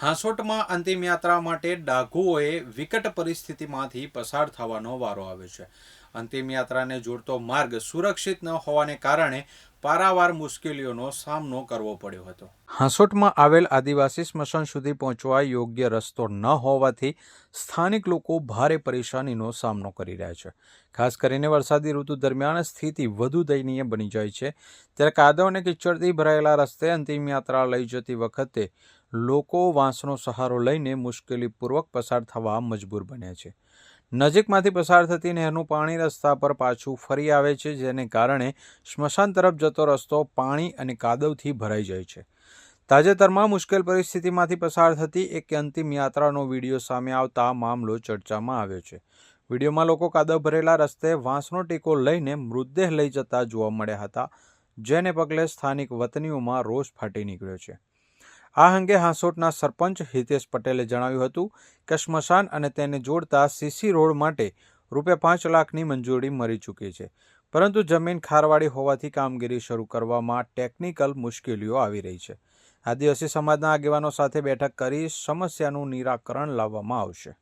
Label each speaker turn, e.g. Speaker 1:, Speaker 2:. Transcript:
Speaker 1: હાંસોટમાં અંતિમ યાત્રા માટે ડાઘુઓએ વિકટ પરિસ્થિતિમાંથી પસાર થવાનો વારો આવ્યો છે. અંતિમ યાત્રાને જોડતો માર્ગ સુરક્ષિત ન હોવાને કારણે પારાવાર મુશ્કેલીઓનો સામનો કરવો પડ્યો હતો. હાંસોટમાં આવેલ આદિવાસી સ્મશાન સુધી પહોંચવા યોગ્ય રસ્તો ન હોવાથી સ્થાનિક લોકો ભારે પરેશાનીનો સામનો કરી રહ્યા છે. ખાસ કરીને વરસાદી ઋતુ દરમિયાન સ્થિતિ વધુ દયનીય બની જાય છે. ત્યારે કાદવ અને કિચડથી ભરાયેલા રસ્તે અંતિમ યાત્રા લઈ જતી વખતે લોકો વાંસનો સહારો લઈને મુશ્કેલીપૂર્વક પસાર થવા મજબૂર બન્યા છે. નજીકમાંથી પસાર થતી નહેરનું પાણી રસ્તા પર પાછું ફરી આવે છે, જેને કારણે સ્મશાન તરફ જતો રસ્તો પાણી અને કાદવથી ભરાઈ જાય છે. તાજેતરમાં મુશ્કેલ પરિસ્થિતિમાંથી પસાર થતી એક અંતિમ યાત્રાનો વીડિયો સામે આવતા મામલો ચર્ચામાં આવ્યો છે. વિડીયોમાં લોકો કાદવ ભરેલા રસ્તે વાંસનો ટેકો લઈને મૃતદેહ લઈ જતા જોવા મળ્યા હતા, જેને પગલે સ્થાનિક વતનીઓમાં રોષ ફાટી નીકળ્યો છે. આ અંગે હાંસોટના સરપંચ હિતેશ પટેલે જણાવ્યું હતું કે સ્મશાન અને તેને જોડતા સીસી રોડ માટે રૂપિયા પાંચ લાખની મંજૂરી મળી ચૂકી છે. પરંતુ જમીન ખારવાડી હોવાથી કામગીરી શરૂ કરવામાં ટેકનિકલ મુશ્કેલીઓ આવી રહી છે. આદિવાસી સમાજના આગેવાનો સાથે બેઠક કરી સમસ્યાનું નિરાકરણ લાવવામાં આવશે.